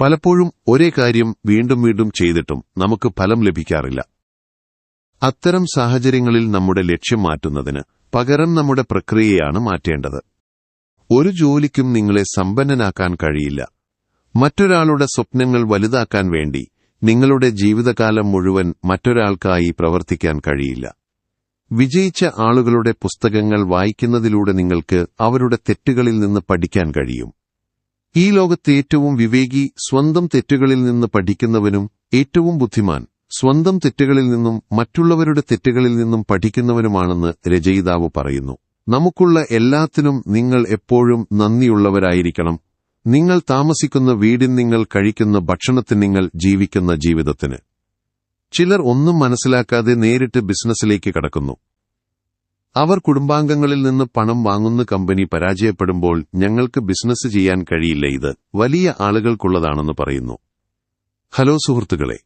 പലപ്പോഴും ഒരേ കാര്യം വീണ്ടും വീണ്ടും ചെയ്തിട്ടും നമുക്ക് ഫലം ലഭിക്കാറില്ല. അത്തരം സാഹചര്യങ്ങളിൽ നമ്മുടെ ലക്ഷ്യം മാറ്റുന്നതിന് പകരം നമ്മുടെ പ്രക്രിയയാണ് മാറ്റേണ്ടത്. ഒരു ജോലിക്കും നിങ്ങളെ സമ്പന്നനാക്കാൻ കഴിയില്ല. മറ്റൊരാളുടെ സ്വപ്നങ്ങൾ വലുതാക്കാൻ വേണ്ടി നിങ്ങളുടെ ജീവിതകാലം മുഴുവൻ മറ്റൊരാൾക്കായി പ്രവർത്തിക്കാൻ കഴിയില്ല. വിജയിച്ച ആളുകളുടെ പുസ്തകങ്ങൾ വായിക്കുന്നതിലൂടെ നിങ്ങൾക്ക് അവരുടെ തെറ്റുകളിൽ നിന്ന് പഠിക്കാൻ കഴിയും. ഈ ലോകത്ത് ഏറ്റവും വിവേകി സ്വന്തം തെറ്റുകളിൽ നിന്ന് പഠിക്കുന്നവനും ഏറ്റവും ബുദ്ധിമാൻ സ്വന്തം തെറ്റുകളിൽ നിന്നും മറ്റുള്ളവരുടെ തെറ്റുകളിൽ നിന്നും പഠിക്കുന്നവനുമാണെന്ന് രചയിതാവ് പറയുന്നു. നമുക്കുള്ള എല്ലാത്തിനും നിങ്ങൾ എപ്പോഴും നന്ദിയുള്ളവരായിരിക്കണം. നിങ്ങൾ താമസിക്കുന്ന വീടിൽ നിങ്ങൾ കഴിക്കുന്ന ഭക്ഷണത്തിന് നിങ്ങൾ ജീവിക്കുന്ന ജീവിതത്തിന്. ചിലർ ഒന്നും മനസ്സിലാക്കാതെ നേരിട്ട് ബിസിനസ്സിലേക്ക് കടക്കുന്നു. അവർ കുടുംബാംഗങ്ങളിൽ നിന്ന് പണം വാങ്ങുന്ന കമ്പനി പരാജയപ്പെടുമ്പോൾ ഞങ്ങൾക്ക് ബിസിനസ് ചെയ്യാൻ കഴിയില്ല. ഇത് വലിയ ആളുകൾക്കുള്ളതാണെന്ന് പറയുന്നു. ഹലോ സുഹൃത്തുക്കളെ.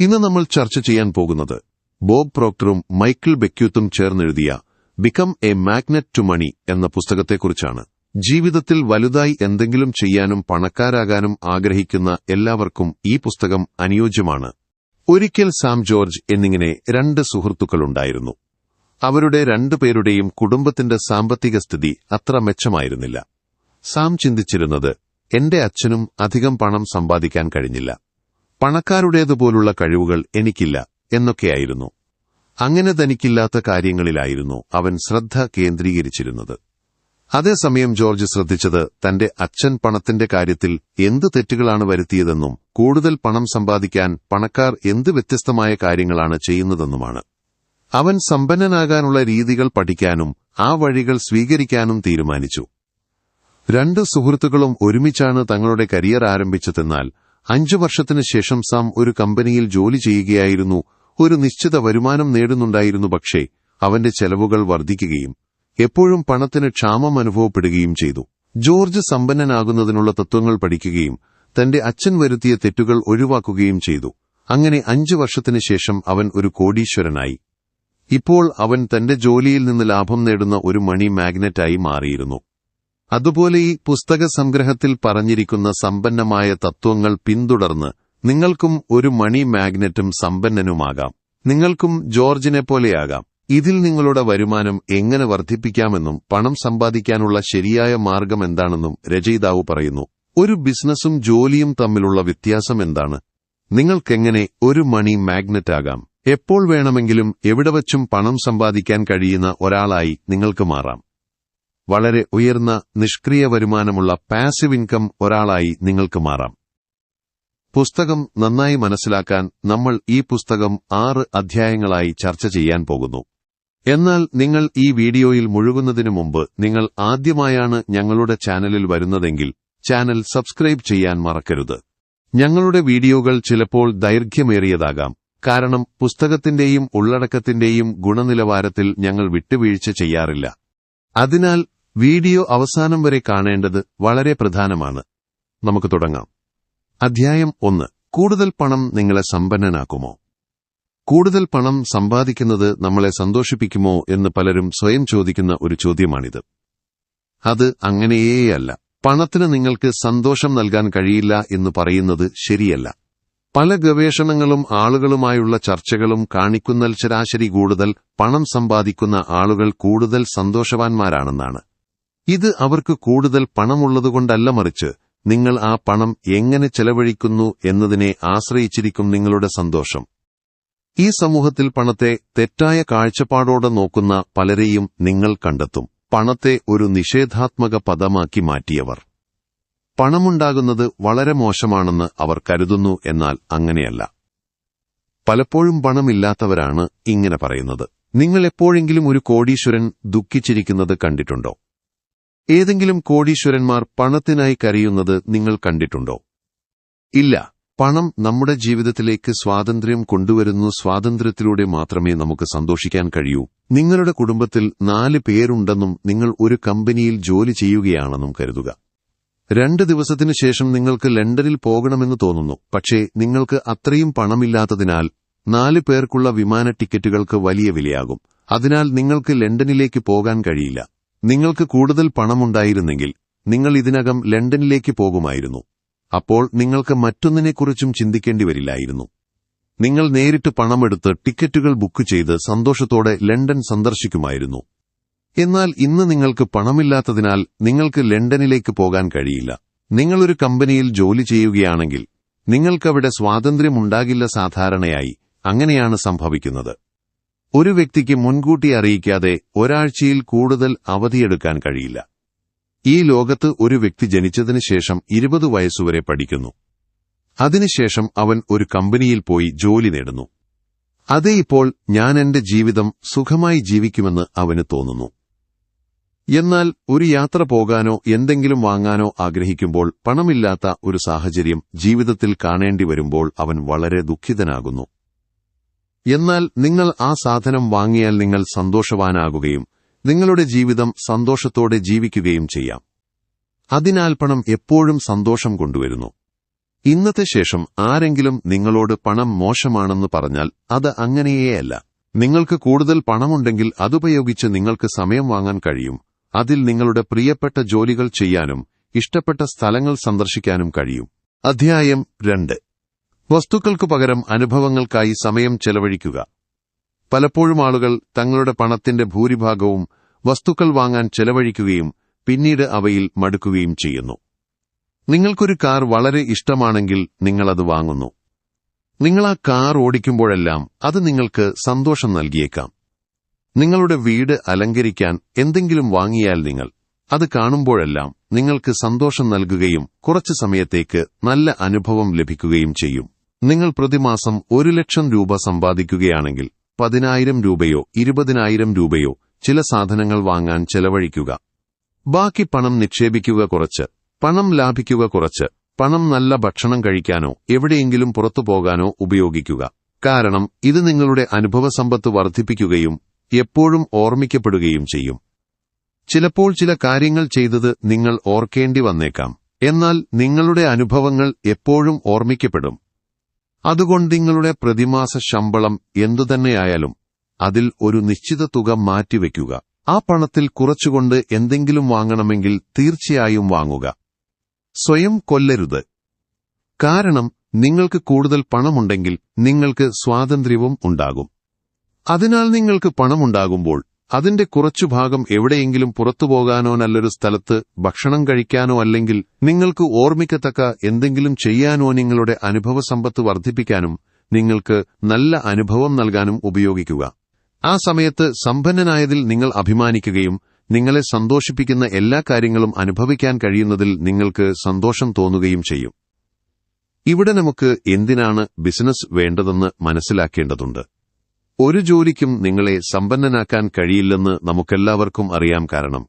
ഇന്ന് നമ്മൾ ചർച്ച ചെയ്യാൻ പോകുന്നത് ബോബ് പ്രോക്ടറും മൈക്കിൾ ബെക്യൂത്തും ചേർന്നെഴുതിയ become a magnet to money എന്ന പുസ്തകത്തെക്കുറിച്ചാണ്. ജീവിതത്തിൽ വലുതായി എന്തെങ്കിലും ചെയ്യാനും പണക്കാരാകാനും ആഗ്രഹിക്കുന്ന എല്ലാവർക്കും ഈ പുസ്തകം അനുയോജ്യമാണ്. ഒരിക്കൽ സാം ജോർജ് എന്നിങ്ങനെ രണ്ട് സുഹൃത്തുക്കളുണ്ടായിരുന്നു. അവരുടെ രണ്ടുപേരുടെയും കുടുംബത്തിന്റെ സാമ്പത്തിക സ്ഥിതി അത്ര മെച്ചമായിരുന്നില്ല. സാം ചിന്തിച്ചിരുന്നത് എന്റെ അച്ഛനും അധികം പണം സമ്പാദിക്കാൻ കഴിഞ്ഞില്ല. പണക്കാരുടേതുപോലുള്ള കഴിവുകൾ എനിക്കില്ല എന്നൊക്കെയായിരുന്നു. അങ്ങനെ തനിക്കില്ലാത്ത കാര്യങ്ങളിലായിരുന്നു അവൻ ശ്രദ്ധ കേന്ദ്രീകരിച്ചിരുന്നത്. അതേസമയം ജോർജ് ശ്രദ്ധിച്ചത് തന്റെ അച്ഛൻ പണത്തിന്റെ കാര്യത്തിൽ എന്ത് തെറ്റുകളാണ് വരുത്തിയതെന്നും കൂടുതൽ പണം സമ്പാദിക്കാൻ പണക്കാർ എന്ത് വ്യത്യസ്തമായ കാര്യങ്ങളാണ് ചെയ്യുന്നതെന്നുമാണ്. അവൻ സമ്പന്നനാകാനുള്ള രീതികൾ പഠിക്കാനും ആ വഴികൾ സ്വീകരിക്കാനും തീരുമാനിച്ചു. രണ്ട് സുഹൃത്തുക്കളും ഒരുമിച്ചാണ് തങ്ങളുടെ കരിയർ ആരംഭിച്ചതെന്നാൽ അഞ്ചു വർഷത്തിനു ശേഷം സാം ഒരു കമ്പനിയിൽ ജോലി ചെയ്യുകയായിരുന്നു ഒരു നിശ്ചിത വരുമാനം നേടുന്നുണ്ടായിരുന്നു പക്ഷേ അവന്റെ ചെലവുകൾ വർദ്ധിക്കുകയും എപ്പോഴും പണത്തിന് ക്ഷാമം അനുഭവപ്പെടുകയും ചെയ്തു. ജോർജ് സമ്പന്നനാകുന്നതിനുള്ള തത്വങ്ങൾ പഠിക്കുകയും തന്റെ അച്ഛൻ വരുത്തിയ തെറ്റുകൾ ഒഴിവാക്കുകയും ചെയ്തു. അങ്ങനെ അഞ്ചു വർഷത്തിനു ശേഷം അവൻ ഒരു കോടീശ്വരനായി. ഇപ്പോൾ അവൻ തന്റെ ജോലിയിൽ നിന്ന് ലാഭം നേടുന്ന ഒരു മണി മാഗ്നറ്റായി മാറിയിരുന്നു. അതുപോലെ ഈ പുസ്തക സംഗ്രഹത്തിൽ പറഞ്ഞിരിക്കുന്ന സമ്പന്നമായ തത്വങ്ങൾ പിന്തുടർന്ന് നിങ്ങൾക്കും ഒരു മണി മാഗ്നറ്റും സമ്പന്നനുമാകാം. നിങ്ങൾക്കും ജോർജിനെ പോലെയാകാം. ഇതിൽ നിങ്ങളുടെ വരുമാനം എങ്ങനെ വർദ്ധിപ്പിക്കാമെന്നും പണം സമ്പാദിക്കാനുള്ള ശരിയായ മാർഗം എന്താണെന്നും രചയിതാവ് പറയുന്നു. ഒരു ബിസിനസ്സും ജോലിയും തമ്മിലുള്ള വ്യത്യാസം എന്താണ്? നിങ്ങൾക്കെങ്ങനെ ഒരു മണി മാഗ്നറ്റ് ആകാം എപ്പോൾ വേണമെങ്കിലും എവിടെ വച്ചും പണം സമ്പാദിക്കാൻ കഴിയുന്ന ഒരാളായി നിങ്ങൾക്ക് മാറാം. വളരെ ഉയർന്ന നിഷ്ക്രിയ വരുമാനമുള്ള പാസീവ് ഇൻകം ഒരാളായി നിങ്ങൾക്ക് മാറാം. പുസ്തകം നന്നായി മനസ്സിലാക്കാൻ നമ്മൾ ഈ പുസ്തകം ആറ് അധ്യായങ്ങളായി ചർച്ച ചെയ്യാൻ പോകുന്നു. എന്നാൽ നിങ്ങൾ ഈ വീഡിയോയിൽ മുഴുകുന്നതിനു മുമ്പ് നിങ്ങൾ ആദ്യമായാണ് ഞങ്ങളുടെ ചാനലിൽ വരുന്നതെങ്കിൽ ചാനൽ സബ്സ്ക്രൈബ് ചെയ്യാൻ മറക്കരുത്. ഞങ്ങളുടെ വീഡിയോകൾ ചിലപ്പോൾ ദൈർഘ്യമേറിയതാകാം. കാരണം പുസ്തകത്തിന്റെയും ഉള്ളടക്കത്തിന്റെയും ഗുണനിലവാരത്തിൽ ഞങ്ങൾ വിട്ടുവീഴ്ച ചെയ്യാറില്ല. അതിനാൽ വീഡിയോ അവസാനം വരെ കാണേണ്ടത് വളരെ പ്രധാനമാണ്. നമുക്ക് തുടങ്ങാം. അധ്യായം ഒന്ന്. കൂടുതൽ പണം നിങ്ങളെ സമ്പന്നനാക്കുമോ? കൂടുതൽ പണം സമ്പാദിക്കുന്നത് നമ്മളെ സന്തോഷിപ്പിക്കുമോ എന്ന് പലരും സ്വയം ചോദിക്കുന്ന ഒരു ചോദ്യമാണിത്. അത് അങ്ങനെയേയല്ല. പണത്തിന് നിങ്ങൾക്ക് സന്തോഷം നൽകാൻ കഴിയില്ല എന്ന് പറയുന്നത് ശരിയല്ല. പല ഗവേഷണങ്ങളും ആളുകളുമായുള്ള ചർച്ചകളും കാണിക്കുന്ന ശരാശരി കൂടുതൽ പണം സമ്പാദിക്കുന്ന ആളുകൾ കൂടുതൽ സന്തോഷവാന്മാരാണെന്നാണ്. ഇത് അവർക്ക് കൂടുതൽ പണമുള്ളതുകൊണ്ടല്ല മറിച്ച് നിങ്ങൾ ആ പണം എങ്ങനെ ചെലവഴിക്കുന്നു എന്നതിനെ ആശ്രയിച്ചിരിക്കും നിങ്ങളുടെ സന്തോഷം. ഈ സമൂഹത്തിൽ പണത്തെ തെറ്റായ കാഴ്ചപ്പാടോടെ നോക്കുന്ന പലരെയും നിങ്ങൾ കണ്ടെത്തും. പണത്തെ ഒരു നിഷേധാത്മക പദമാക്കി മാറ്റിയവർ. പണമുണ്ടാകുന്നത് വളരെ മോശമാണെന്ന് അവർ കരുതുന്നു എന്നാൽ അങ്ങനെയല്ല. പലപ്പോഴും പണമില്ലാത്തവരാണ് ഇങ്ങനെ പറയുന്നത്. നിങ്ങൾ എപ്പോഴെങ്കിലും ഒരു കോടീശ്വരൻ ദുഃഖിച്ചിരിക്കുന്നത് കണ്ടിട്ടുണ്ടോ? ഏതെങ്കിലും കോടീശ്വരന്മാർ പണത്തിനായി കരയുന്നത് നിങ്ങൾ കണ്ടിട്ടുണ്ടോ? ഇല്ല. പണം നമ്മുടെ ജീവിതത്തിലേക്ക് സ്വാതന്ത്ര്യം കൊണ്ടുവരുന്ന സ്വാതന്ത്ര്യത്തിലൂടെ മാത്രമേ നമുക്ക് സന്തോഷിക്കാൻ കഴിയൂ. നിങ്ങളുടെ കുടുംബത്തിൽ നാല് പേരുണ്ടെന്നും നിങ്ങൾ ഒരു കമ്പനിയിൽ ജോലി ചെയ്യുകയാണെന്നും കരുതുക. രണ്ട് ദിവസത്തിനു ശേഷം നിങ്ങൾക്ക് ലണ്ടനിൽ പോകണമെന്ന് തോന്നുന്നു. പക്ഷേ നിങ്ങൾക്ക് അത്രയും പണമില്ലാത്തതിനാൽ നാല് പേർക്കുള്ള വിമാന ടിക്കറ്റുകൾക്ക് വലിയ വിലയാകും. അതിനാൽ നിങ്ങൾക്ക് ലണ്ടനിലേക്ക് പോകാൻ കഴിയില്ല. നിങ്ങൾക്ക് കൂടുതൽ പണമുണ്ടായിരുന്നെങ്കിൽ നിങ്ങൾ ഇതിനകം ലണ്ടനിലേക്ക് പോകുമായിരുന്നു. അപ്പോൾ നിങ്ങൾക്ക് മറ്റൊന്നിനെക്കുറിച്ചും ചിന്തിക്കേണ്ടി വരില്ലായിരുന്നു നിങ്ങൾ നേരിട്ട് പണമെടുത്ത് ടിക്കറ്റുകൾ ബുക്ക് ചെയ്ത് സന്തോഷത്തോടെ ലണ്ടൻ സന്ദർശിക്കുമായിരുന്നു. എന്നാൽ ഇന്ന് നിങ്ങൾക്ക് പണമില്ലാത്തതിനാൽ നിങ്ങൾക്ക് ലണ്ടനിലേക്ക് പോകാൻ കഴിയില്ല. നിങ്ങളൊരു കമ്പനിയിൽ ജോലി ചെയ്യുകയാണെങ്കിൽ നിങ്ങൾക്കവിടെ സ്വാതന്ത്ര്യമുണ്ടാകില്ല സാധാരണയായി അങ്ങനെയാണ് സംഭവിക്കുന്നത്. ഒരു വ്യക്തിക്ക് മുൻകൂട്ടി അറിയിക്കാതെ ഒരാഴ്ചയിൽ കൂടുതൽ അവധിയെടുക്കാൻ കഴിയില്ല. ഈ ലോകത്ത് ഒരു വ്യക്തി ജനിച്ചതിനു ശേഷം ഇരുപത് വയസ്സുവരെ പഠിക്കുന്നു. അതിനുശേഷം അവൻ ഒരു കമ്പനിയിൽ പോയി ജോലി നേടുന്നു. അതേ ഇപ്പോൾ ഞാൻ എന്റെ ജീവിതം സുഖമായി ജീവിക്കുമെന്ന് അവന് തോന്നുന്നു. എന്നാൽ ഒരു യാത്ര പോകാനോ എന്തെങ്കിലും വാങ്ങാനോ ആഗ്രഹിക്കുമ്പോൾ പണമില്ലാത്ത ഒരു സാഹചര്യം ജീവിതത്തിൽ കാണേണ്ടി വരുമ്പോൾ അവൻ വളരെ ദുഃഖിതനാകുന്നു. എന്നാൽ നിങ്ങൾ ആ സാധനം വാങ്ങിയാൽ നിങ്ങൾ സന്തോഷവാനാകുകയും നിങ്ങളുടെ ജീവിതം സന്തോഷത്തോടെ ജീവിക്കുകയും ചെയ്യാം. അതിനാൽ പണം എപ്പോഴും സന്തോഷം കൊണ്ടുവരുന്നു. ഇന്നത്തെ ശേഷം ആരെങ്കിലും നിങ്ങളോട് പണം മോശമാണെന്ന് പറഞ്ഞാൽ അത് അങ്ങനെയേയല്ല. നിങ്ങൾക്ക് കൂടുതൽ പണമുണ്ടെങ്കിൽ അതുപയോഗിച്ച് നിങ്ങൾക്ക് സമയം വാങ്ങാൻ കഴിയും. അതിൽ നിങ്ങളുടെ പ്രിയപ്പെട്ട ജോലികൾ ചെയ്യാനും ഇഷ്ടപ്പെട്ട സ്ഥലങ്ങൾ സന്ദർശിക്കാനും കഴിയും. അധ്യായം രണ്ട്. വസ്തുക്കൾക്കു പകരം അനുഭവങ്ങൾക്കായി സമയം ചെലവഴിക്കുക. പലപ്പോഴും ആളുകൾ തങ്ങളുടെ പണത്തിന്റെ ഭൂരിഭാഗവും വസ്തുക്കൾ വാങ്ങാൻ ചെലവഴിക്കുകയും പിന്നീട് അവയിൽ മടുക്കുകയും ചെയ്യുന്നു. നിങ്ങൾക്കൊരു കാർ വളരെ ഇഷ്ടമാണെങ്കിൽ നിങ്ങളത് വാങ്ങുന്നു. നിങ്ങൾ ആ കാർ ഓടിക്കുമ്പോഴെല്ലാം അത് നിങ്ങൾക്ക് സന്തോഷം നൽകിയേക്കാം. നിങ്ങളുടെ വീട് അലങ്കരിക്കാൻ എന്തെങ്കിലും വാങ്ങിയാൽ നിങ്ങൾ അത് കാണുമ്പോഴെല്ലാം നിങ്ങൾക്ക് സന്തോഷം നൽകുകയും കുറച്ചു സമയത്തേക്ക് നല്ല അനുഭവം ലഭിക്കുകയും ചെയ്യും. നിങ്ങൾ പ്രതിമാസം ഒരു ലക്ഷം രൂപ സമ്പാദിക്കുകയാണെങ്കിൽ പതിനായിരം രൂപയോ ഇരുപതിനായിരം രൂപയോ ചില സാധനങ്ങൾ വാങ്ങാൻ ചെലവഴിക്കുക. ബാക്കി പണം നിക്ഷേപിക്കുക കുറച്ച് പണം ലാഭിക്കുക കുറച്ച് പണം നല്ല ഭക്ഷണം കഴിക്കാനോ എവിടെയെങ്കിലും പുറത്തു പോകാനോ ഉപയോഗിക്കുക. കാരണം ഇത് നിങ്ങളുടെ അനുഭവസമ്പത്ത് വർദ്ധിപ്പിക്കുകയും എപ്പോഴും ഓർമ്മിക്കപ്പെടുകയും ചെയ്യും. ചിലപ്പോൾ ചില കാര്യങ്ങൾ ചെയ്തത് നിങ്ങൾ ഓർക്കേണ്ടി വന്നേക്കാം. എന്നാൽ നിങ്ങളുടെ അനുഭവങ്ങൾ എപ്പോഴും ഓർമ്മിക്കപ്പെടും. അതുകൊണ്ട് നിങ്ങളുടെ പ്രതിമാസ ശമ്പളം എന്തുതന്നെയായാലും അതിൽ ഒരു നിശ്ചിത തുക മാറ്റിവെക്കുക. ആ പണത്തിൽ കുറച്ചുകൊണ്ട് എന്തെങ്കിലും വാങ്ങണമെങ്കിൽ തീർച്ചയായും വാങ്ങുക. സ്വയം കൊല്ലരുത്. കാരണം നിങ്ങൾക്ക് കൂടുതൽ പണമുണ്ടെങ്കിൽ നിങ്ങൾക്ക് സ്വാതന്ത്ര്യവും ഉണ്ടാകും. അതിനാൽ നിങ്ങൾക്ക് പണമുണ്ടാകുമ്പോൾ അതിന്റെ കുറച്ചു ഭാഗം എവിടെയെങ്കിലും പുറത്തുപോകാനോ നല്ലൊരു സ്ഥലത്ത് ഭക്ഷണം കഴിക്കാനോ അല്ലെങ്കിൽ നിങ്ങൾക്ക് ഓർമ്മിക്കത്തക്ക എന്തെങ്കിലും ചെയ്യാനോ നിങ്ങളുടെ അനുഭവ സമ്പത്ത് വർദ്ധിപ്പിക്കാനും നിങ്ങൾക്ക് നല്ല അനുഭവം നൽകാനും ഉപയോഗിക്കുക. ആ സമയത്ത് സമ്പന്നനായതിൽ നിങ്ങൾ അഭിമാനിക്കുകയും നിങ്ങളെ സന്തോഷിപ്പിക്കുന്ന എല്ലാ കാര്യങ്ങളും അനുഭവിക്കാൻ കഴിയുന്നതിൽ നിങ്ങൾക്ക് സന്തോഷം തോന്നുകയും ചെയ്യും. ഇവിടെ നമുക്ക് എന്തിനാണ് ബിസിനസ് വേണ്ടതെന്ന് മനസ്സിലാക്കേണ്ടതുണ്ട്. ഒരു ജോലിക്കും നിങ്ങളെ സമ്പന്നനാക്കാൻ കഴിയില്ലെന്ന് നമുക്കെല്ലാവർക്കും അറിയാം കാരണം.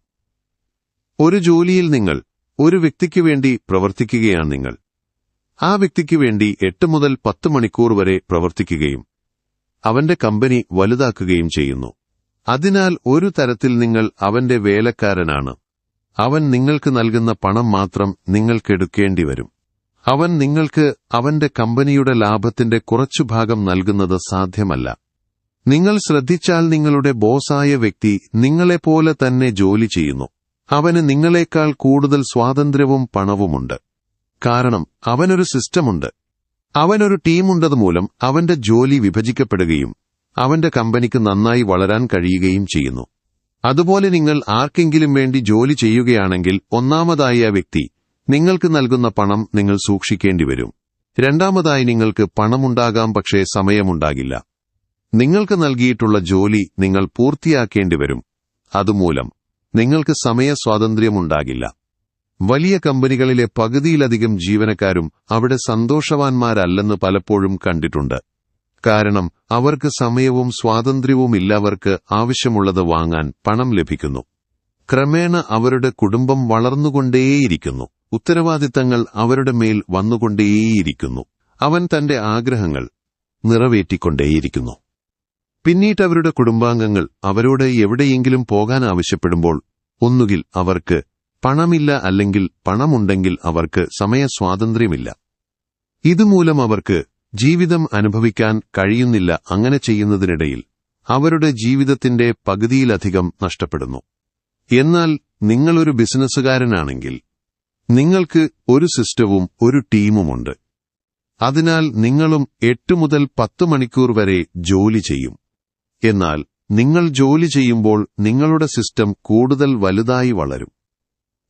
ഒരു ജോലിയിൽ നിങ്ങൾ ഒരു വ്യക്തിക്ക് വേണ്ടി പ്രവർത്തിക്കുകയാണ് നിങ്ങൾ. ആ വ്യക്തിക്ക് വേണ്ടി എട്ട് മുതൽ പത്ത് മണിക്കൂർ വരെ പ്രവർത്തിക്കുകയും അവന്റെ കമ്പനി വലുതാക്കുകയും ചെയ്യുന്നു. അതിനാൽ ഒരു തരത്തിൽ നിങ്ങൾ അവന്റെ വേലക്കാരനാണ്. അവൻ നിങ്ങൾക്ക് നൽകുന്ന പണം മാത്രം നിങ്ങൾക്കെടുക്കേണ്ടി വരും. അവൻ നിങ്ങൾക്ക് അവന്റെ കമ്പനിയുടെ ലാഭത്തിന്റെ കുറച്ചു ഭാഗം നൽകുന്നത് സാധ്യമല്ല. നിങ്ങൾ ശ്രദ്ധിച്ചാൽ നിങ്ങളുടെ ബോസായ വ്യക്തി നിങ്ങളെപ്പോലെ തന്നെ ജോലി ചെയ്യുന്നു. അവന് നിങ്ങളെക്കാൾ കൂടുതൽ സ്വാതന്ത്ര്യവും പണവുമുണ്ട്. കാരണം അവനൊരു സിസ്റ്റമുണ്ട്. അവനൊരു ടീമുണ്ടതുമൂലം അവന്റെ ജോലി വിഭജിക്കപ്പെടുകയും അവന്റെ കമ്പനിക്ക് നന്നായി വളരാൻ കഴിയുകയും ചെയ്യുന്നു. അതുപോലെ നിങ്ങൾ ആർക്കെങ്കിലും വേണ്ടി ജോലി ചെയ്യുകയാണെങ്കിൽ ഒന്നാമതായി ആ വ്യക്തി നിങ്ങൾക്ക് നൽകുന്ന പണം നിങ്ങൾ സൂക്ഷിക്കേണ്ടി വരും രണ്ടാമതായി നിങ്ങൾക്ക് പണമുണ്ടാകാം പക്ഷേ സമയമുണ്ടാകില്ല. നിങ്ങൾക്ക് നൽകിയിട്ടുള്ള ജോലി നിങ്ങൾ പൂർത്തിയാക്കേണ്ടി വരും അതുമൂലം നിങ്ങൾക്ക് സമയ സ്വാതന്ത്ര്യമുണ്ടാകില്ല. വലിയ കമ്പനികളിലെ പകുതിയിലധികം ജീവനക്കാരും അവിടെ സന്തോഷവാന്മാരല്ലെന്ന് പലപ്പോഴും കണ്ടിട്ടുണ്ട്. കാരണം അവർക്ക് സമയവും സ്വാതന്ത്ര്യവും ഇല്ലവർക്ക് ആവശ്യമുള്ളത് വാങ്ങാൻ പണം ലഭിക്കുന്നു. ക്രമേണ അവരുടെ കുടുംബം വളർന്നുകൊണ്ടേയിരിക്കുന്നു. ഉത്തരവാദിത്തങ്ങൾ അവരുടെ മേൽ വന്നുകൊണ്ടേയിരിക്കുന്നു. അവൻ തന്റെ ആഗ്രഹങ്ങൾ നിറവേറ്റിക്കൊണ്ടേയിരിക്കുന്നു. പിന്നീട് അവരുടെ കുടുംബാംഗങ്ങൾ അവരോട് എവിടെയെങ്കിലും പോകാൻ ആവശ്യപ്പെടുമ്പോൾ ഒന്നുകിൽ അവർക്ക് പണമില്ല അല്ലെങ്കിൽ പണമുണ്ടെങ്കിൽ അവർക്ക് സമയസ്വാതന്ത്ര്യമില്ല. ഇതുമൂലം അവർക്ക് ജീവിതം അനുഭവിക്കാൻ കഴിയുന്നില്ല അങ്ങനെ ചെയ്യുന്നതിനിടയിൽ അവരുടെ ജീവിതത്തിന്റെ പകുതിയിലധികം നഷ്ടപ്പെടുന്നു. എന്നാൽ നിങ്ങളൊരു ബിസിനസ്സുകാരനാണെങ്കിൽ നിങ്ങൾക്ക് ഒരു സിസ്റ്റവും ഒരു ടീമുമുണ്ട്. അതിനാൽ നിങ്ങളും എട്ട് മുതൽ പത്ത് മണിക്കൂർ വരെ ജോലി ചെയ്യും. എന്നാൽ നിങ്ങൾ ജോലി ചെയ്യുമ്പോൾ നിങ്ങളുടെ സിസ്റ്റം കൂടുതൽ വലുതായി വളരും.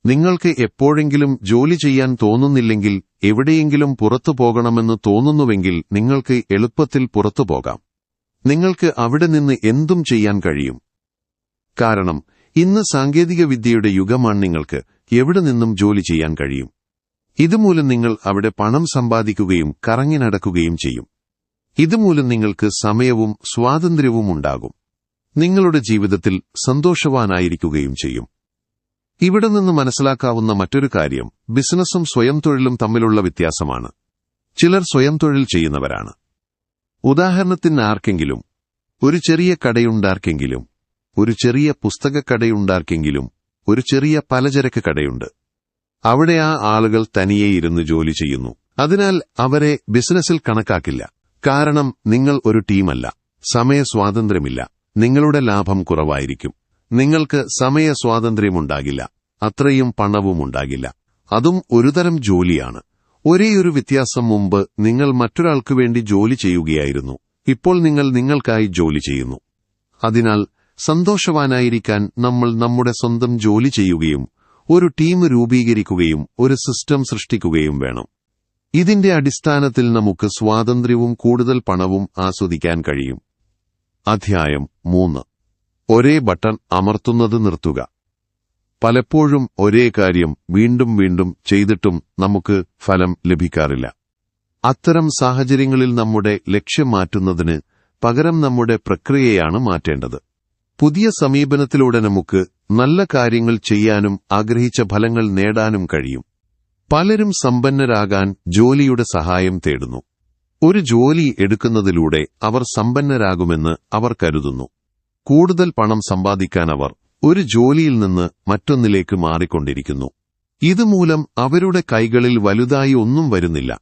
നിങ്ങൾക്ക് എപ്പോഴെങ്കിലും ജോലി ചെയ്യാൻ തോന്നുന്നില്ലെങ്കിൽ എവിടെയെങ്കിലും പുറത്തു പോകണമെന്ന് തോന്നുന്നുവെങ്കിൽ നിങ്ങൾക്ക് എളുപ്പത്തിൽ പുറത്തു പോകാം. നിങ്ങൾക്ക് അവിടെ നിന്ന് എന്തും ചെയ്യാൻ കഴിയും. കാരണം ഇന്ന് സാങ്കേതികവിദ്യയുടെ യുഗമാണ് നിങ്ങൾക്ക് എവിടെ നിന്നും ജോലി ചെയ്യാൻ കഴിയും. ഇതുമൂലം നിങ്ങൾ അവിടെ പണം സമ്പാദിക്കുകയും കറങ്ങി നടക്കുകയും ചെയ്യും. ഇതുമൂലം നിങ്ങൾക്ക് സമയവും സ്വാതന്ത്ര്യവും ഉണ്ടാകും. നിങ്ങളുടെ ജീവിതത്തിൽ സന്തോഷവാനായിരിക്കുകയും ചെയ്യും. ഇവിടെ നിന്ന് മനസ്സിലാക്കാവുന്ന മറ്റൊരു കാര്യം ബിസിനസ്സും സ്വയം തൊഴിലും തമ്മിലുള്ള വ്യത്യാസമാണ്. ചിലർ സ്വയം തൊഴിൽ ചെയ്യുന്നവരാണ്. ഉദാഹരണത്തിന് ആർക്കെങ്കിലും ഒരു ചെറിയ കടയുണ്ടാർക്കെങ്കിലും ഒരു ചെറിയ പുസ്തകക്കടയുണ്ടാർക്കെങ്കിലും ഒരു ചെറിയ പലചരക്ക് കടയുണ്ട്. അവിടെ ആ ആളുകൾ തനിയെ ഇരുന്ന് ജോലി ചെയ്യുന്നു. അതിനാൽ അവരെ ബിസിനസ്സിൽ കണക്കാക്കില്ല. കാരണം നിങ്ങൾ ഒരു ടീമല്ല. സമയസ്വാതന്ത്ര്യമില്ല നിങ്ങളുടെ ലാഭം കുറവായിരിക്കും. നിങ്ങൾക്ക് സമയ സ്വാതന്ത്ര്യമുണ്ടാകില്ല. അത്രയും പണവും ഉണ്ടാകില്ല. അതും ഒരുതരം ജോലിയാണ്. ഒരേയൊരു വ്യത്യാസം മുമ്പ് നിങ്ങൾ മറ്റൊരാൾക്കു വേണ്ടി ജോലി ചെയ്യുകയായിരുന്നു. ഇപ്പോൾ നിങ്ങൾ നിങ്ങൾക്കായി ജോലി ചെയ്യുന്നു. അതിനാൽ സന്തോഷവാനായിരിക്കാൻ നമ്മൾ നമ്മുടെ സ്വന്തം ജോലി ചെയ്യുകയും ഒരു ടീം രൂപീകരിക്കുകയും ഒരു സിസ്റ്റം സൃഷ്ടിക്കുകയും വേണം. ഇതിന്റെ അടിസ്ഥാനത്തിൽ നമുക്ക് സ്വാതന്ത്ര്യവും കൂടുതൽ പണവും ആസ്വദിക്കാൻ കഴിയും. അധ്യായം മൂന്ന്. ഒരേ ബട്ടൺ അമർത്തുന്നത് നിർത്തുക. പലപ്പോഴും ഒരേ കാര്യം വീണ്ടും വീണ്ടും ചെയ്തിട്ടും നമുക്ക് ഫലം ലഭിക്കാറില്ല. അത്തരം സാഹചര്യങ്ങളിൽ നമ്മുടെ ലക്ഷ്യം മാറ്റുന്നതിന് പകരം നമ്മുടെ പ്രക്രിയയാണ് മാറ്റേണ്ടത്. പുതിയ സമീപനത്തിലൂടെ നമുക്ക് നല്ല കാര്യങ്ങൾ ചെയ്യാനും ആഗ്രഹിച്ച ഫലങ്ങൾ നേടാനും കഴിയും. പലരും സമ്പന്നരാകാൻ ജോലിയുടെ സഹായം തേടുന്നു. ഒരു ജോലി എടുക്കുന്നതിലൂടെ അവർ സമ്പന്നരാകുമെന്ന് അവർ കരുതുന്നു. കൂടുതൽ പണം സമ്പാദിക്കാൻ അവർ ഒരു ജോലിയിൽ നിന്ന് മറ്റൊന്നിലേക്ക് മാറിക്കൊണ്ടിരിക്കുന്നു. ഇതുമൂലം അവരുടെ കൈകളിൽ വലുതായി ഒന്നും വരുന്നില്ല.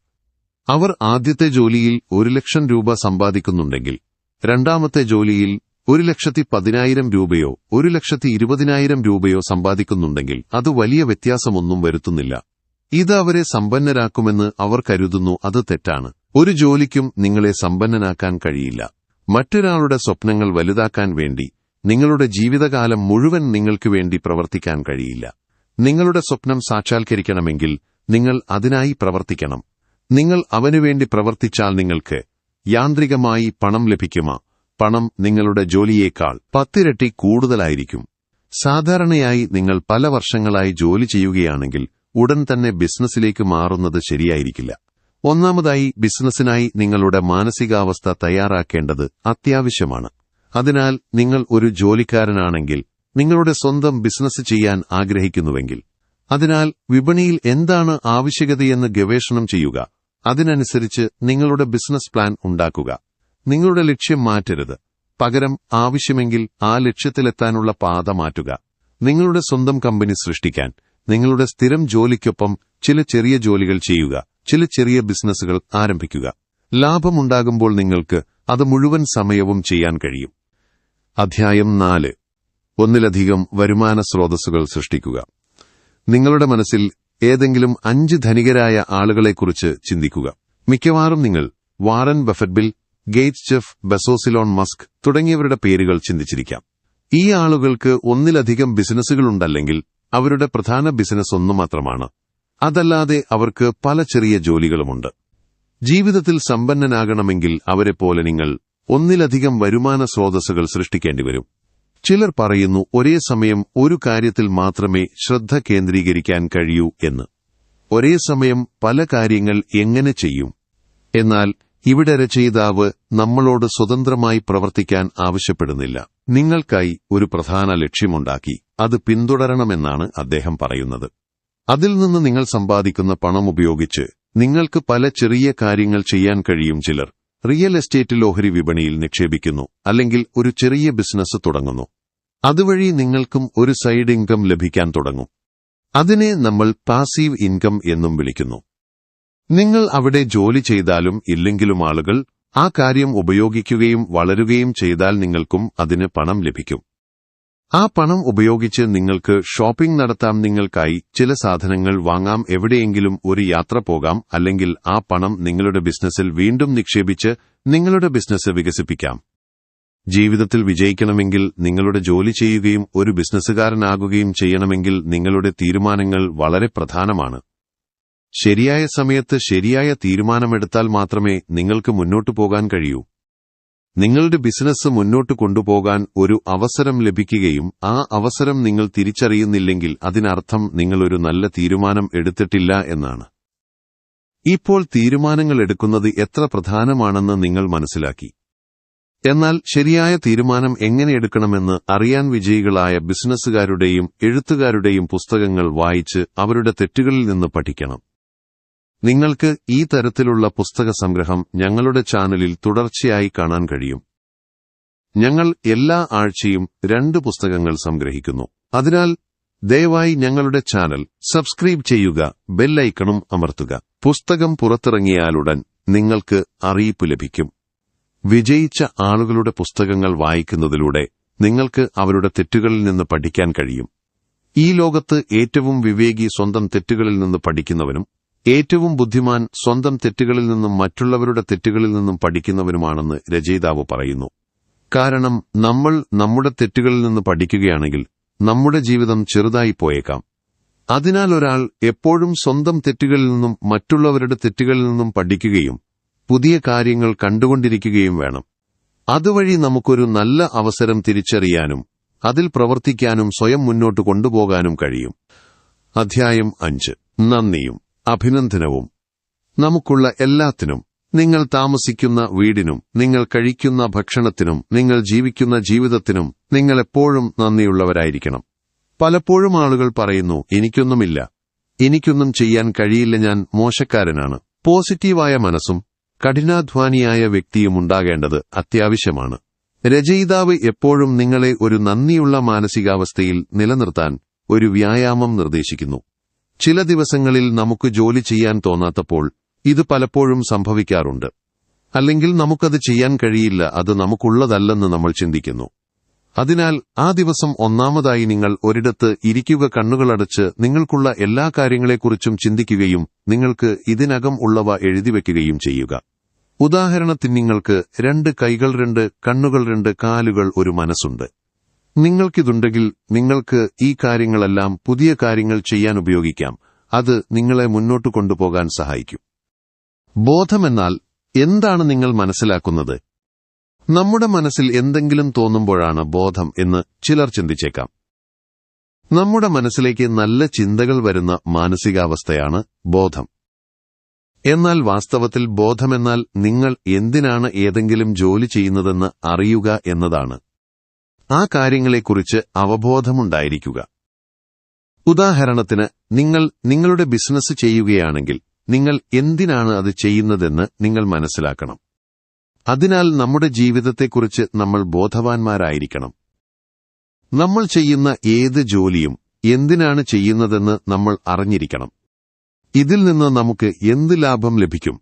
അവർ ആദ്യത്തെ ജോലിയിൽ ഒരു ലക്ഷം രൂപ സമ്പാദിക്കുന്നുണ്ടെങ്കിൽ രണ്ടാമത്തെ ജോലിയിൽ ഒരു ലക്ഷത്തി പതിനായിരം രൂപയോ ഒരു ലക്ഷത്തി ഇരുപതിനായിരം രൂപയോ സമ്പാദിക്കുന്നുണ്ടെങ്കിൽ അത് വലിയ വ്യത്യാസമൊന്നും വരുത്തുന്നില്ല. ഇത് അവരെ സമ്പന്നരാക്കുമെന്ന് അവർ കരുതുന്നു അത് തെറ്റാണ്. ഒരു ജോലിക്കും നിങ്ങളെ സമ്പന്നനാക്കാൻ കഴിയില്ല. മറ്റൊരാളുടെ സ്വപ്നങ്ങൾ വലുതാക്കാൻ വേണ്ടി നിങ്ങളുടെ ജീവിതകാലം മുഴുവൻ നിങ്ങൾക്ക് വേണ്ടി പ്രവർത്തിക്കാൻ കഴിയില്ല. നിങ്ങളുടെ സ്വപ്നം സാക്ഷാത്കരിക്കണമെങ്കിൽ നിങ്ങൾ അതിനായി പ്രവർത്തിക്കണം. നിങ്ങൾ അവനുവേണ്ടി പ്രവർത്തിച്ചാൽ നിങ്ങൾക്ക് യാന്ത്രികമായി പണം ലഭിക്കുമോ. പണം നിങ്ങളുടെ ജോലിയേക്കാൾ പത്തിരട്ടി കൂടുതലായിരിക്കും. സാധാരണയായി നിങ്ങൾ പല വർഷങ്ങളായി ജോലി ചെയ്യുകയാണെങ്കിൽ ഉടൻ തന്നെ ബിസിനസ്സിലേക്ക് മാറുന്നത് ശരിയായിരിക്കില്ല. ഒന്നാമതായി ബിസിനസ്സിനായി നിങ്ങളുടെ മാനസികാവസ്ഥ തയ്യാറാക്കേണ്ടത് അത്യാവശ്യമാണ്. അതിനാൽ നിങ്ങൾ ഒരു ജോലിക്കാരനാണെങ്കിൽ നിങ്ങളുടെ സ്വന്തം ബിസിനസ് ചെയ്യാൻ ആഗ്രഹിക്കുന്നുവെങ്കിൽ അതിനാൽ വിപണിയിൽ എന്താണ് ആവശ്യകതയെന്ന് ഗവേഷണം ചെയ്യുക. അതിനനുസരിച്ച് നിങ്ങളുടെ ബിസിനസ് പ്ലാൻ ഉണ്ടാക്കുക. നിങ്ങളുടെ ലക്ഷ്യം മാറ്റരുത്. പകരം ആവശ്യമെങ്കിൽ ആ ലക്ഷ്യത്തിലെത്താനുള്ള പാത മാറ്റുക. നിങ്ങളുടെ സ്വന്തം കമ്പനി സൃഷ്ടിക്കാൻ നിങ്ങളുടെ സ്ഥിരം ജോലിക്കൊപ്പം ചില ചെറിയ ജോലികൾ ചെയ്യുക ചില ചെറിയ ബിസിനസ്സുകൾ ആരംഭിക്കുക. ലാഭമുണ്ടാകുമ്പോൾ നിങ്ങൾക്ക് അത് മുഴുവൻ സമയവും ചെയ്യാൻ കഴിയും. അധ്യായം നാല്. ഒന്നിലധികം വരുമാന സ്രോതസ്സുകൾ സൃഷ്ടിക്കുക. നിങ്ങളുടെ മനസ്സിൽ ഏതെങ്കിലും അഞ്ച് ധനികരായ ആളുകളെക്കുറിച്ച് ചിന്തിക്കുക. മിക്കവാറും നിങ്ങൾ വാറൻ ബഫറ്റ് ഗേറ്റ്സ് ജെഫ് ബെസോസിലോൺ മസ്ക് തുടങ്ങിയവരുടെ പേരുകൾ ചിന്തിച്ചിരിക്കാം. ഈ ആളുകൾക്ക് ഒന്നിലധികം ബിസിനസ്സുകളുണ്ടല്ലെങ്കിൽ അവരുടെ പ്രധാന ബിസിനസ് ഒന്നു മാത്രമാണ്. അതല്ലാതെ അവർക്ക് പല ചെറിയ ജോലികളുമുണ്ട്. ജീവിതത്തിൽ സമ്പന്നനാകണമെങ്കിൽ അവരെപ്പോലെ നിങ്ങൾ ഒന്നിലധികം വരുമാന സ്രോതസ്സുകൾ സൃഷ്ടിക്കേണ്ടി വരും ചിലർ പറയുന്നു ഒരേ സമയം ഒരു കാര്യത്തിൽ മാത്രമേ ശ്രദ്ധ കേന്ദ്രീകരിക്കാൻ കഴിയൂ എന്ന്. ഒരേ സമയം പല കാര്യങ്ങൾ എങ്ങനെ ചെയ്യും? എന്നാൽ ഇവിടെ രചയിതാവ് നമ്മളോട് സ്വതന്ത്രമായി പ്രവർത്തിക്കാൻ ആവശ്യപ്പെടുന്നില്ല. നിങ്ങൾക്കായി ഒരു പ്രധാന ലക്ഷ്യമുണ്ടാക്കി. അത് പിന്തുടരണമെന്നാണ് അദ്ദേഹം പറയുന്നത്. അതിൽ നിന്ന് നിങ്ങൾ സമ്പാദിക്കുന്ന പണം ഉപയോഗിച്ച് നിങ്ങൾക്ക് പല ചെറിയ കാര്യങ്ങൾ ചെയ്യാൻ കഴിയും ചിലർ. റിയൽ എസ്റ്റേറ്റ് ലോഹരി വിപണിയിൽ നിക്ഷേപിക്കുന്നു അല്ലെങ്കിൽ ഒരു ചെറിയ ബിസിനസ് തുടങ്ങുന്നു. അതുവഴി നിങ്ങൾക്കും ഒരു സൈഡ് ഇൻകം ലഭിക്കാൻ തുടങ്ങും. അതിനെ നമ്മൾ പാസീവ് ഇൻകം എന്നും വിളിക്കുന്നു. നിങ്ങൾ അവിടെ ജോലി ചെയ്താലും ഇല്ലെങ്കിലും ആളുകൾ ആ കാര്യം ഉപയോഗിക്കുകയും വളരുകയും ചെയ്താൽ നിങ്ങൾക്കും അതിന് പണം ലഭിക്കും. ആ പണം ഉപയോഗിച്ച് നിങ്ങൾക്ക് ഷോപ്പിംഗ് നടത്താം. നിങ്ങൾക്കായി ചില സാധനങ്ങൾ വാങ്ങാം. എവിടെയെങ്കിലും ഒരു യാത്ര പോകാം. അല്ലെങ്കിൽ ആ പണം നിങ്ങളുടെ ബിസിനസ്സിൽ വീണ്ടും നിക്ഷേപിച്ച് നിങ്ങളുടെ ബിസിനസ് വികസിപ്പിക്കാം. ജീവിതത്തിൽ വിജയിക്കണമെങ്കിൽ നിങ്ങളുടെ ജോലി ചെയ്യുകയും ഒരു ബിസിനസ്സുകാരനാകുകയും ചെയ്യണമെങ്കിൽ നിങ്ങളുടെ തീരുമാനങ്ങൾ വളരെ പ്രധാനമാണ്. ശരിയായ സമയത്ത് ശരിയായ തീരുമാനമെടുത്താൽ മാത്രമേ നിങ്ങൾക്ക് മുന്നോട്ടു പോകാൻ കഴിയൂ. നിങ്ങളുടെ ബിസിനസ് മുന്നോട്ട് കൊണ്ടുപോകാൻ ഒരു അവസരം ലഭിക്കുകയും ആ അവസരം നിങ്ങൾ തിരിച്ചറിയുന്നില്ലെങ്കിൽ അതിനർത്ഥം നിങ്ങൾ ഒരു നല്ല തീരുമാനം എടുത്തിട്ടില്ല എന്നാണ്. ഇപ്പോൾ തീരുമാനങ്ങൾ എടുക്കുന്നത് എത്ര പ്രധാനമാണെന്ന് നിങ്ങൾ മനസ്സിലാക്കി. എന്നാൽ ശരിയായ തീരുമാനം എങ്ങനെ എടുക്കണമെന്ന് അറിയാൻ വിജയികളായ ബിസിനസ്സുകാരുടെയും എഴുത്തുകാരുടെയും പുസ്തകങ്ങൾ വായിച്ച് അവരുടെ തെറ്റുകളിൽ നിന്ന് പഠിക്കണം. നിങ്ങൾക്ക് ഈ തരത്തിലുള്ള പുസ്തക സംഗ്രഹം ഞങ്ങളുടെ ചാനലിൽ തുടർച്ചയായി കാണാൻ കഴിയും. ഞങ്ങൾ എല്ലാ ആഴ്ചയും രണ്ട് പുസ്തകങ്ങൾ സംഗ്രഹിക്കുന്നു. അതിനാൽ ദയവായി ഞങ്ങളുടെ ചാനൽ സബ്സ്ക്രൈബ് ചെയ്യുക ബെല്ലൈക്കണും അമർത്തുക. പുസ്തകം പുറത്തിറങ്ങിയാലുടൻ നിങ്ങൾക്ക് അറിയിപ്പ് ലഭിക്കും. വിജയിച്ച ആളുകളുടെ പുസ്തകങ്ങൾ വായിക്കുന്നതിലൂടെ നിങ്ങൾക്ക് അവരുടെ തെറ്റുകളിൽ നിന്ന് പഠിക്കാൻ കഴിയും. ഈ ലോകത്ത് ഏറ്റവും വിവേകി സ്വന്തം തെറ്റുകളിൽ നിന്ന് പഠിക്കുന്നവനും ഏറ്റവും ബുദ്ധിമാൻ സ്വന്തം തെറ്റുകളിൽ നിന്നും മറ്റുള്ളവരുടെ തെറ്റുകളിൽ നിന്നും പഠിക്കുന്നവരുമാണെന്ന് രചയിതാവ് പറയുന്നു. കാരണം നമ്മൾ നമ്മുടെ തെറ്റുകളിൽ നിന്ന് പഠിക്കുകയാണെങ്കിൽ നമ്മുടെ ജീവിതം ചെറുതായി പോയേക്കാം. അതിനാൽ ഒരാൾ എപ്പോഴും സ്വന്തം തെറ്റുകളിൽ നിന്നും മറ്റുള്ളവരുടെ തെറ്റുകളിൽ നിന്നും പഠിക്കുകയും പുതിയ കാര്യങ്ങൾ കണ്ടുകൊണ്ടിരിക്കുകയും വേണം. അതുവഴി നമുക്കൊരു നല്ല അവസരം തിരിച്ചറിയാനും അതിൽ പ്രവർത്തിക്കാനും സ്വയം മുന്നോട്ട് കൊണ്ടുപോകാനും കഴിയും. അധ്യായം അഞ്ച്. നന്ദിയും. അഭിനന്ദനവും. നമുക്കുള്ള എല്ലാത്തിനും നിങ്ങൾ താമസിക്കുന്ന വീടിനും നിങ്ങൾ കഴിക്കുന്ന ഭക്ഷണത്തിനും നിങ്ങൾ ജീവിക്കുന്ന ജീവിതത്തിനും നിങ്ങൾ എപ്പോഴും നന്ദിയുള്ളവരായിരിക്കണം. പലപ്പോഴും ആളുകൾ പറയുന്നു എനിക്കൊന്നുമില്ല. എനിക്കൊന്നും ചെയ്യാൻ കഴിയില്ല ഞാൻ മോശക്കാരനാണ്. പോസിറ്റീവായ മനസ്സും കഠിനാധ്വാനിയായ വ്യക്തിയും ഉണ്ടാകേണ്ടത് അത്യാവശ്യമാണ്. രചയിതാവ് എപ്പോഴും നിങ്ങളെ ഒരു നന്ദിയുള്ള മാനസികാവസ്ഥയിൽ നിലനിർത്താൻ ഒരു വ്യായാമം നിർദ്ദേശിക്കുന്നു. ചില ദിവസങ്ങളിൽ നമുക്ക് ജോലി ചെയ്യാൻ തോന്നാത്തപ്പോൾ ഇത് പലപ്പോഴും സംഭവിക്കാറുണ്ട്. അല്ലെങ്കിൽ നമുക്കത് ചെയ്യാൻ കഴിയില്ല അത് നമുക്കുള്ളതല്ലെന്ന് നമ്മൾ ചിന്തിക്കുന്നു. അതിനാൽ ആ ദിവസം ഒന്നാമതായി നിങ്ങൾ ഒരിടത്ത് ഇരിക്കുക കണ്ണുകളടച്ച് നിങ്ങൾക്കുള്ള എല്ലാ കാര്യങ്ങളെക്കുറിച്ചും ചിന്തിക്കുകയും നിങ്ങൾക്ക് ഇതിനകം ഉള്ളവ എഴുതിവെക്കുകയും ചെയ്യുക. ഉദാഹരണത്തിന് നിങ്ങൾക്ക് രണ്ട് കൈകൾ രണ്ട് കണ്ണുകൾ രണ്ട് കാലുകൾ ഒരു മനസ്സുണ്ട്. നിങ്ങൾക്കിതുണ്ടെങ്കിൽ നിങ്ങൾക്ക് ഈ കാര്യങ്ങളെല്ലാം പുതിയ കാര്യങ്ങൾ ചെയ്യാൻ ഉപയോഗിക്കാം. അത് നിങ്ങളെ മുന്നോട്ട് കൊണ്ടുപോകാൻ സഹായിക്കും. ബോധമെന്നാൽ എന്താണ് നിങ്ങൾ മനസ്സിലാക്കുന്നത്? നമ്മുടെ മനസ്സിൽ എന്തെങ്കിലും തോന്നുമ്പോഴാണ് ബോധം എന്ന് ചിലർ ചിന്തിച്ചേക്കാം. നമ്മുടെ മനസ്സിലേക്ക് നല്ല ചിന്തകൾ വരുന്ന മാനസികാവസ്ഥയാണ് ബോധം. എന്നാൽ വാസ്തവത്തിൽ ബോധമെന്നാൽ നിങ്ങൾ എന്തിനാണ് ഏതെങ്കിലും ജോലി ചെയ്യുന്നതെന്ന് അറിയുക എന്നതാണ്. ആ കാര്യങ്ങളെക്കുറിച്ച് അവബോധമുണ്ടായിരിക്കുക. ഉദാഹരണത്തിന് നിങ്ങൾ നിങ്ങളുടെ ബിസിനസ് ചെയ്യുകയാണെങ്കിൽ നിങ്ങൾ എന്തിനാണ് അത് ചെയ്യുന്നതെന്ന് നിങ്ങൾ മനസ്സിലാക്കണം. അതിനാൽ നമ്മുടെ ജീവിതത്തെക്കുറിച്ച് നമ്മൾ ബോധവാന്മാരായിരിക്കണം. നമ്മൾ ചെയ്യുന്ന ഏത് ജോലിയും എന്തിനാണ് ചെയ്യുന്നതെന്ന് നമ്മൾ അറിഞ്ഞിരിക്കണം. ഇതിൽ നിന്ന് നമുക്ക് എന്ത് ലാഭം ലഭിക്കും?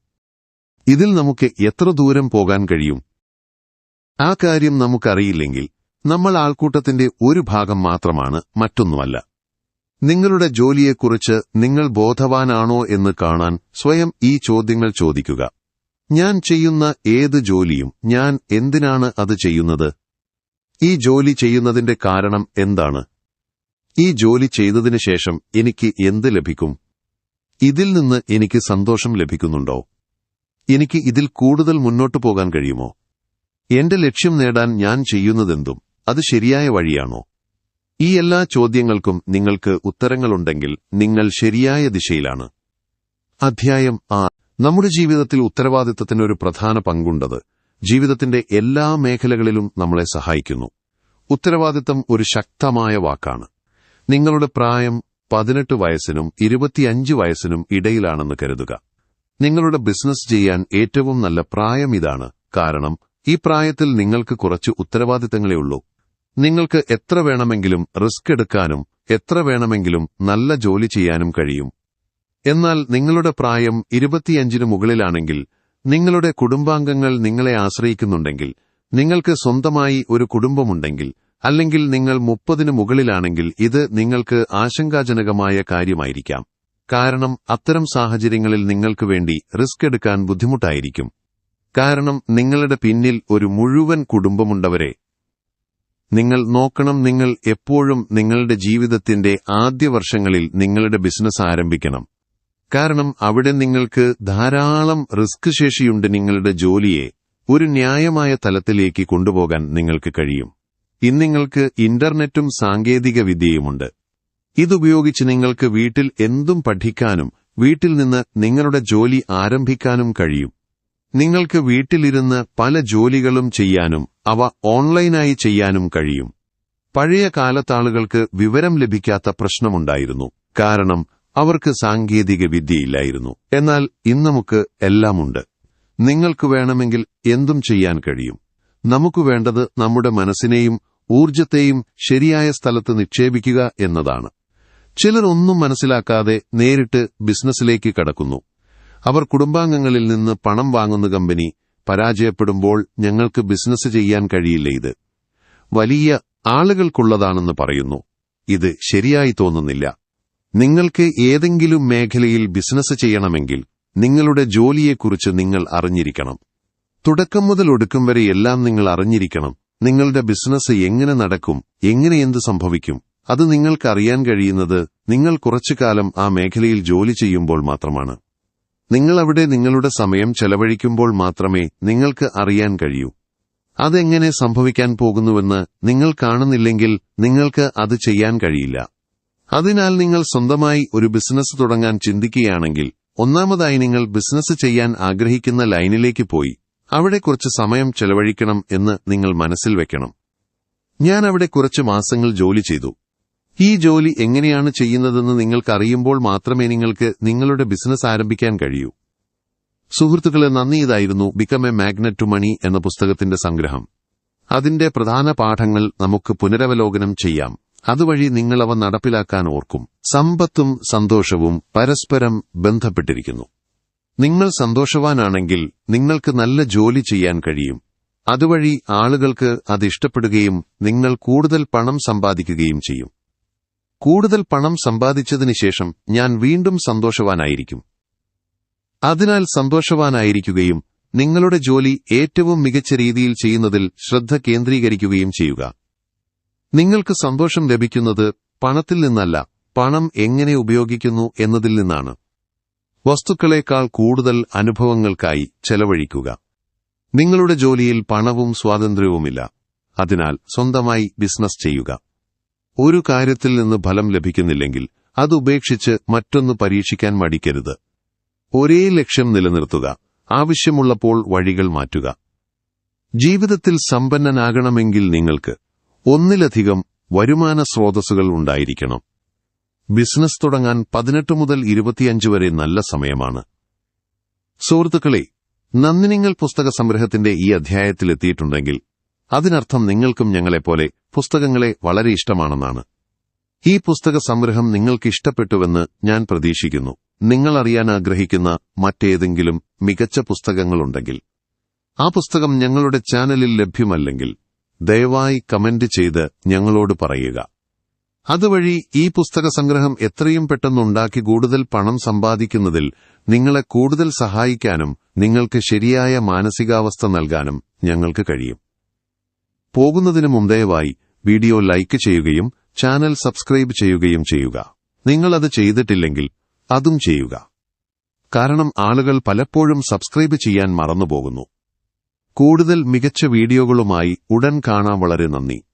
ഇതിൽ നമുക്ക് എത്ര ദൂരം പോകാൻ കഴിയും? ആ കാര്യം നമുക്കറിയില്ലെങ്കിൽ നമ്മൾ ആൾക്കൂട്ടത്തിന്റെ ഒരു ഭാഗം മാത്രമാണ് മറ്റൊന്നുമല്ല. നിങ്ങളുടെ ജോലിയെക്കുറിച്ച് നിങ്ങൾ ബോധവാനാണോ എന്ന് കാണാൻ സ്വയം ഈ ചോദ്യങ്ങൾ ചോദിക്കുക. ഞാൻ ചെയ്യുന്ന ഏത് ജോലിയും ഞാൻ എന്തിനാണ് അത് ചെയ്യുന്നത്? ഈ ജോലി ചെയ്യുന്നതിന്റെ കാരണം എന്താണ്? ഈ ജോലി ചെയ്തതിനു ശേഷം എനിക്ക് എന്ത് ലഭിക്കും? ഇതിൽ നിന്ന് എനിക്ക് സന്തോഷം ലഭിക്കുന്നുണ്ടോ? എനിക്ക് ഇതിൽ കൂടുതൽ മുന്നോട്ടു പോകാൻ കഴിയുമോ? എന്റെ ലക്ഷ്യം നേടാൻ ഞാൻ ചെയ്യുന്നതെന്തും? അത് ശരിയായ വഴിയാണോ? ഈ എല്ലാ ചോദ്യങ്ങൾക്കും നിങ്ങൾക്ക് ഉത്തരങ്ങളുണ്ടെങ്കിൽ നിങ്ങൾ ശരിയായ ദിശയിലാണ്. അധ്യായം ആ നമ്മുടെ ജീവിതത്തിൽ ഉത്തരവാദിത്തത്തിന് ഒരു പ്രധാന പങ്കുണ്ടത് ജീവിതത്തിന്റെ എല്ലാ മേഖലകളിലും നമ്മളെ സഹായിക്കുന്നു. ഉത്തരവാദിത്തം ഒരു ശക്തമായ വാക്കാണ്. നിങ്ങളുടെ പ്രായം പതിനെട്ട് വയസ്സിനും ഇരുപത്തിയഞ്ച് വയസ്സിനും ഇടയിലാണെന്ന് കരുതുക. നിങ്ങളുടെ ബിസിനസ് ചെയ്യാൻ ഏറ്റവും നല്ല പ്രായം ഇതാണ്. കാരണം ഈ പ്രായത്തിൽ നിങ്ങൾക്ക് കുറച്ച് ഉത്തരവാദിത്തങ്ങളേ ഉള്ളൂ. നിങ്ങൾക്ക് എത്ര വേണമെങ്കിലും റിസ്ക് എടുക്കാനും എത്ര വേണമെങ്കിലും നല്ല ജോലി ചെയ്യാനും കഴിയും. എന്നാൽ നിങ്ങളുടെ പ്രായം ഇരുപത്തിയഞ്ചിനു മുകളിലാണെങ്കിൽ നിങ്ങളുടെ കുടുംബാംഗങ്ങൾ നിങ്ങളെ ആശ്രയിക്കുന്നുണ്ടെങ്കിൽ നിങ്ങൾക്ക് സ്വന്തമായി ഒരു കുടുംബമുണ്ടെങ്കിൽ അല്ലെങ്കിൽ നിങ്ങൾ മുപ്പതിനു മുകളിലാണെങ്കിൽ ഇത് നിങ്ങൾക്ക് ആശങ്കാജനകമായ കാര്യമായിരിക്കാം. കാരണം അത്തരം സാഹചര്യങ്ങളിൽ നിങ്ങൾക്ക് വേണ്ടി റിസ്ക് എടുക്കാൻ ബുദ്ധിമുട്ടായിരിക്കും. കാരണം നിങ്ങളുടെ പിന്നിൽ ഒരു മുഴുവൻ കുടുംബമുണ്ടവരെ നിങ്ങൾ നോക്കണം നിങ്ങൾ എപ്പോഴും നിങ്ങളുടെ ജീവിതത്തിന്റെ ആദ്യ വർഷങ്ങളിൽ നിങ്ങളുടെ ബിസിനസ് ആരംഭിക്കണം. കാരണം അവിടെ നിങ്ങൾക്ക് ധാരാളം റിസ്ക് ശേഷിയുണ്ട് നിങ്ങളുടെ ജോലിയെ ഒരു ന്യായമായ തലത്തിലേക്ക് കൊണ്ടുപോകാൻ നിങ്ങൾക്ക് കഴിയും. ഇന്ന് നിങ്ങൾക്ക് ഇന്റർനെറ്റും സാങ്കേതിക വിദ്യയുമുണ്ട്. ഇതുപയോഗിച്ച് നിങ്ങൾക്ക് വീട്ടിൽ എന്തും പഠിക്കാനും വീട്ടിൽ നിന്ന് നിങ്ങളുടെ ജോലി ആരംഭിക്കാനും കഴിയും. നിങ്ങൾക്ക് വീട്ടിലിരുന്ന് പല ജോലികളും ചെയ്യാനും അവ ഓൺലൈനായി ചെയ്യാനും കഴിയും. പഴയ കാലത്താളുകൾക്ക് വിവരം ലഭിക്കാത്ത പ്രശ്നമുണ്ടായിരുന്നു. കാരണം അവർക്ക് സാങ്കേതിക വിദ്യയില്ലായിരുന്നു എന്നാൽ ഇന്ന് നമുക്ക് എല്ലാമുണ്ട്. നിങ്ങൾക്ക് വേണമെങ്കിൽ എന്തും ചെയ്യാൻ കഴിയും. നമുക്ക് വേണ്ടത് നമ്മുടെ മനസ്സിനെയും ഊർജത്തെയും ശരിയായ സ്ഥലത്ത് നിക്ഷേപിക്കുക എന്നതാണ്. ചിലർ ഒന്നും മനസ്സിലാക്കാതെ നേരിട്ട് ബിസിനസ്സിലേക്ക് കടക്കുന്നു. അവർ കുടുംബാംഗങ്ങളിൽ നിന്ന് പണം വാങ്ങുന്ന കമ്പനി പരാജയപ്പെടുമ്പോൾ ഞങ്ങൾക്ക് ബിസിനസ് ചെയ്യാൻ കഴിയില്ല ഇത്. വലിയ ആളുകൾക്കുള്ളതാണെന്ന് പറയുന്നു. ഇത് ശരിയായി തോന്നുന്നില്ല. നിങ്ങൾക്ക് ഏതെങ്കിലും മേഖലയിൽ ബിസിനസ് ചെയ്യണമെങ്കിൽ നിങ്ങളുടെ ജോലിയെക്കുറിച്ച് നിങ്ങൾ അറിഞ്ഞിരിക്കണം. തുടക്കം മുതൽ ഒടുക്കം വരെ എല്ലാം നിങ്ങൾ അറിഞ്ഞിരിക്കണം. നിങ്ങളുടെ ബിസിനസ് എങ്ങനെ നടക്കും എങ്ങനെ എന്ത് സംഭവിക്കും അത് നിങ്ങൾക്ക് അറിയാൻ കഴിയുന്നത് നിങ്ങൾ കുറച്ചു കാലം ആ മേഖലയിൽ ജോലി ചെയ്യുമ്പോൾ മാത്രമാണ്. നിങ്ങൾ അവിടെ നിങ്ങളുടെ സമയം ചെലവഴിക്കുമ്പോൾ മാത്രമേ നിങ്ങൾക്ക് അറിയാൻ കഴിയൂ. അതെങ്ങനെ സംഭവിക്കാൻ പോകുന്നുവെന്ന് നിങ്ങൾ കാണുന്നില്ലെങ്കിൽ നിങ്ങൾക്ക് അത് ചെയ്യാൻ കഴിയില്ല. അതിനാൽ നിങ്ങൾ സ്വന്തമായി ഒരു ബിസിനസ് തുടങ്ങാൻ ചിന്തിക്കുകയാണെങ്കിൽ ഒന്നാമതായി നിങ്ങൾ ബിസിനസ് ചെയ്യാൻ ആഗ്രഹിക്കുന്ന ലൈനിലേക്ക് പോയി. അവിടെ കുറച്ച് സമയം ചെലവഴിക്കണം എന്ന് നിങ്ങൾ മനസ്സിൽ വെക്കണം. ഞാൻ അവിടെ കുറച്ച് മാസങ്ങൾ ജോലി ചെയ്തു. ഈ ജോലി എങ്ങനെയാണ് ചെയ്യുന്നതെന്ന് നിങ്ങൾക്കറിയുമ്പോൾ മാത്രമേ നിങ്ങൾക്ക് നിങ്ങളുടെ ബിസിനസ് ആരംഭിക്കാൻ കഴിയൂ. സുഹൃത്തുക്കളെ നന്ദി ഇതായിരുന്നു become a magnet to money എന്ന പുസ്തകത്തിന്റെ സംഗ്രഹം. അതിന്റെ പ്രധാന പാഠങ്ങൾ നമുക്ക് പുനരവലോകനം ചെയ്യാം. അതുവഴി നിങ്ങൾ അവ നടപ്പിലാക്കാൻ ഓർക്കും. സമ്പത്തും സന്തോഷവും പരസ്പരം ബന്ധപ്പെട്ടിരിക്കുന്നു. നിങ്ങൾ സന്തോഷവാനാണെങ്കിൽ നിങ്ങൾക്ക് നല്ല ജോലി ചെയ്യാൻ കഴിയും. അതുവഴി ആളുകൾക്ക് അത് ഇഷ്ടപ്പെടുകയും നിങ്ങൾ കൂടുതൽ പണം സമ്പാദിക്കുകയും ചെയ്യും. കൂടുതൽ പണം സമ്പാദിച്ചതിന് ശേഷം ഞാൻ വീണ്ടും സന്തോഷവാനായിരിക്കും. അതിനാൽ സന്തോഷവാനായിരിക്കുകയും നിങ്ങളുടെ ജോലി ഏറ്റവും മികച്ച രീതിയിൽ ചെയ്യുന്നതിൽ ശ്രദ്ധ കേന്ദ്രീകരിക്കുകയും ചെയ്യുക. നിങ്ങൾക്ക് സന്തോഷം ലഭിക്കുന്നത് പണത്തിൽ നിന്നല്ല പണം എങ്ങനെ ഉപയോഗിക്കുന്നു എന്നതിൽ നിന്നാണ്. വസ്തുക്കളേക്കാൾ കൂടുതൽ അനുഭവങ്ങൾക്കായി ചെലവഴിക്കുക. നിങ്ങളുടെ ജോലിയിൽ പണവും സ്വാതന്ത്ര്യവുമില്ല. അതിനാൽ സ്വന്തമായി ബിസിനസ് ചെയ്യുക. ഒരു കാര്യത്തിൽ നിന്ന് ഫലം ലഭിക്കുന്നില്ലെങ്കിൽ അത് ഉപേക്ഷിച്ച് മറ്റൊന്ന് പരീക്ഷിക്കാൻ മടിക്കരുത്. ഒരേ ലക്ഷ്യം നിലനിർത്തുക. ആവശ്യമുള്ളപ്പോൾ വഴികൾ മാറ്റുക. ജീവിതത്തിൽ സമ്പന്നനാകണമെങ്കിൽ നിങ്ങൾക്ക് ഒന്നിലധികം വരുമാന സ്രോതസ്സുകൾ ഉണ്ടായിരിക്കണം. ബിസിനസ് തുടങ്ങാൻ പതിനെട്ട് മുതൽ ഇരുപത്തിയഞ്ച് വരെ നല്ല സമയമാണ്. സുഹൃത്തുക്കളെ നന്ദിനിങ്ങൾ പുസ്തക സംഗ്രഹത്തിന്റെ ഈ അധ്യായത്തിലെത്തിയിട്ടുണ്ടെങ്കിൽ അതിനർത്ഥം നിങ്ങൾക്കും ഞങ്ങളെപ്പോലെ പുസ്തകങ്ങളെ വളരെ ഇഷ്ടമാണെന്നാണ്. ഈ പുസ്തക സംഗ്രഹം നിങ്ങൾക്ക് ഇഷ്ടപ്പെട്ടുവെന്ന് ഞാൻ പ്രതീക്ഷിക്കുന്നു. നിങ്ങൾ അറിയാൻ ആഗ്രഹിക്കുന്ന മറ്റേതെങ്കിലും മികച്ച പുസ്തകങ്ങളുണ്ടെങ്കിൽ. ആ പുസ്തകം ഞങ്ങളുടെ ചാനലിൽ ലഭ്യമല്ലെങ്കിൽ ദയവായി കമന്റ് ചെയ്ത് ഞങ്ങളോട് പറയുക. അതുവഴി ഈ പുസ്തക സംഗ്രഹം എത്രയും പെട്ടെന്നുണ്ടാക്കി കൂടുതൽ പണം സമ്പാദിക്കുന്നതിൽ നിങ്ങളെ കൂടുതൽ സഹായിക്കാനും നിങ്ങൾക്ക് ശരിയായ മാനസികാവസ്ഥ നൽകാനും ഞങ്ങൾക്ക് കഴിയും. പോകുന്നതിന് മുമ്പേവായി വീഡിയോ ലൈക്ക് ചെയ്യുകയും ചാനൽ സബ്സ്ക്രൈബ് ചെയ്യുകയും ചെയ്യുക. നിങ്ങൾ അത് ചെയ്തിട്ടില്ലെങ്കിൽ അതും ചെയ്യുക. കാരണം ആളുകൾ പലപ്പോഴും സബ്സ്ക്രൈബ് ചെയ്യാൻ മറന്നുപോകുന്നു. കൂടുതൽ മികച്ച വീഡിയോകളുമായി ഉടൻ കാണാൻ വളരെ നന്ദി.